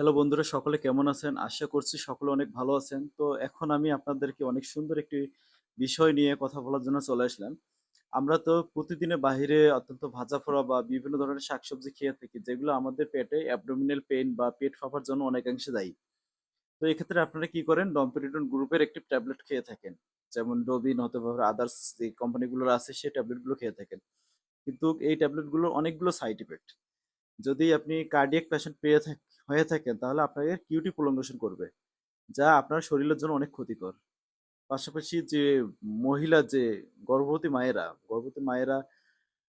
Hello বন্ধুরা, সকলে কেমন আছেন? আশা করছি সকলে অনেক ভালো আছেন। তো এখন আমি আপনাদেরকে অনেক সুন্দর একটি বিষয় নিয়ে কথা বলার জন্য চলে আসলাম। আমরা তো প্রতিদিনে বাহিরে অত্যন্ত ভাজাপোড়া বা বিভিন্ন ধরনের শাকসবজি খেয়ে থাকি, যেগুলো আমাদের পেটে অ্যাবডোমিনাল পেন বা পেট ফাঁপার জন্য অনেকাংশে দায়ী। তো এক্ষেত্রে আপনারা কি করেন ডমিপেরিডন গ্রুপের একটি ট্যাবলেট খেয়ে থাকেন। যেমন ডোবিন হতে পারে আদার্স যে কোম্পানিগুলোর আছে, সেই ট্যাবলেটগুলো খেয়ে থাকেন। কিন্তু এই ট্যাবলেটগুলোর অনেকগুলো সাইড ইফেক্ট। যদি আপনি কার্ডিয়াক পেশেন্ট পেয়ে থাক হয়ে থাকেন তাহলে আপনাকে কিউটি প্রলঙ্গেশন করবে। যা আপনার শরীরের জন্য অনেক ক্ষতিকর। পাশাপাশি যে মহিলা যে গর্ভবতী মায়েরা, গর্ভবতী মায়েরা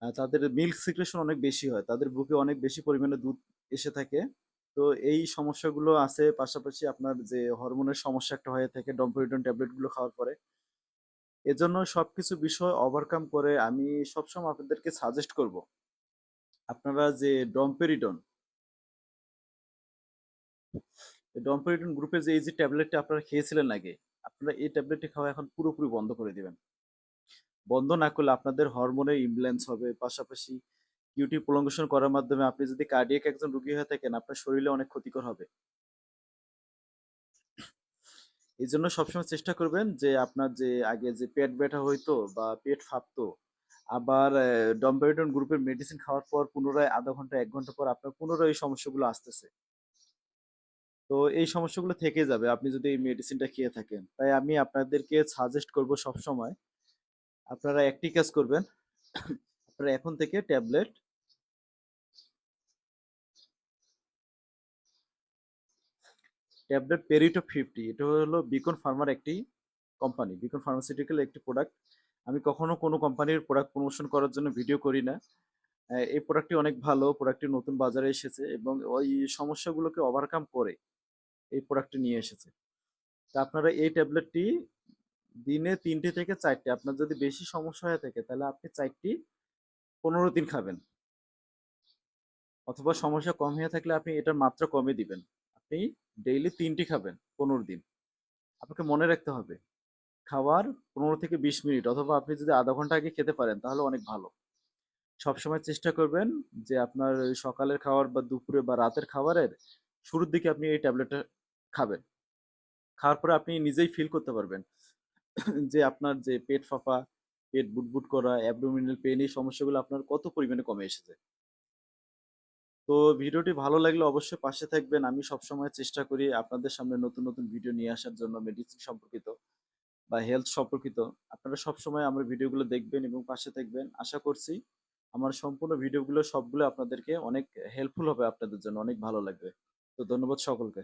তাদের মিল্ক সিক্রেশন অনেক বেশি হয়। তাদের বুকে অনেক বেশি পরিমাণে দুধ এসে থাকে। তো এই সমস্যাগুলো আছে পাশাপাশি আপনার যে হরমোনের সমস্যা একটা হয়ে থাকে ডমিপেরিডন ট্যাবলেটগুলো খাওয়ার পরে। এজন্য সব কিছু বিষয় ওভারকাম করে আমি সবসময় আপনাদেরকে সাজেস্ট করব। আপনারা যে ডমিপেরিডন এই ডমিপেরিডন গ্রুপের যে এই যে ট্যাবলেটটা আপনারা খেয়েছিলেন আগে, আপনারা এই ট্যাবলেটটি খাওয়া এখন পুরোপুরি বন্ধ করে দিবেন। বন্ধ না করলে আপনাদের হরমোনের ইমব্যালেন্স হবে। পাশাপাশি কিউটি প্রলঙ্গেশন করার মাধ্যমে আপনি যদি কার্ডিয়াক একজন রোগী হয়ে থাকেন, আপনার শরীরে অনেক ক্ষতিকর হবে। এই জন্য সবসময় চেষ্টা করবেন যে আপনার যে আগে যে পেট ব্যথা হইতো বা পেট ফাঁপতো, আবার ডমিপেরিডন গ্রুপের মেডিসিন খাওয়ার পর পুনরায় আধা ঘণ্টা এক ঘণ্টা পর আপনার পুনরায় এই সমস্যাগুলো আসতেছে। তো এই সমস্যাগুলো থেকে যাবে আপনি যদি এই মেডিসিনটা খেয়ে থাকেন। তাই আমি আপনাদেরকে সাজেস্ট করব সবসময় আপনারা একটি কাজ করবেন। আপনারা এখন থেকে ট্যাবলেট ট্যাবলেট পেরিটো 50 এটা হলো বিকন ফার্মার একটি কোম্পানি। বিকন ফার্মাসিউটিক্যাল একটি প্রোডাক্ট। আমি কখনো কোনো কোম্পানির প্রোডাক্ট প্রমোশন করার জন্য ভিডিও করি না। এই প্রোডাক্টটি অনেক ভালো। প্রোডাক্টটি নতুন বাজারে এসেছে এবং ওই সমস্যাগুলোকে ওভারকাম করে এই প্রোডাক্টটি নিয়ে এসেছে। তো আপনারা এই ট্যাবলেটটি দিনে ৩ টে থেকে চারটে, আপনার যদি বেশি সমস্যা হয়ে থাকে, তাহলে আপনি চারটি পনেরো দিন খাবেন। অথবা সমস্যা কম হয়ে থাকলে আপনি এটার মাত্রা কমিয়ে দিবেন। আপনি ডেইলি তিনটি খাবেন ১৫ দিন। আপনাকে মনে রাখতে হবে, খাওয়ার ১৫ থেকে ২০ মিনিট অথবা আপনি যদি আধা ঘণ্টা আগে খেতে পারেন, তাহলে অনেক ভালো। সবসময় চেষ্টা করবেন যে আপনার সকালের খাবার বা দুপুরে বা রাতের খাবারের শুরুর দিকে আপনি এই ট্যাবলেটটা খাবেন। খাওয়ার পরে আপনি নিজেই ফিল করতে পারবেন যে আপনার যে পেট ফাঁপা, পেট বুদবুদ করা, অ্যাবডোমিনাল পেইন এই সমস্যাগুলো আপনার কত পরিমাণে কমে এসেছে। তো ভিডিওটি ভালো লাগলে অবশ্যই পাশে থাকবেন। আমি সবসময় চেষ্টা করি আপনাদের সামনে নতুন, নতুন ভিডিও নিয়ে আসার জন্য মেডিসিন সম্পর্কিত বা হেলথ সম্পর্কিত। আপনারা সবসময় আমার ভিডিওগুলো দেখবেন এবং পাশে থাকবেন। আশা করছি আমার সম্পূর্ণ ভিডিওগুলো সবগুলো আপনাদেরকে অনেক হেল্পফুল হবে আপনাদের জন্য। অনেক ভালো লাগবে। তো ধন্যবাদ সকলকে।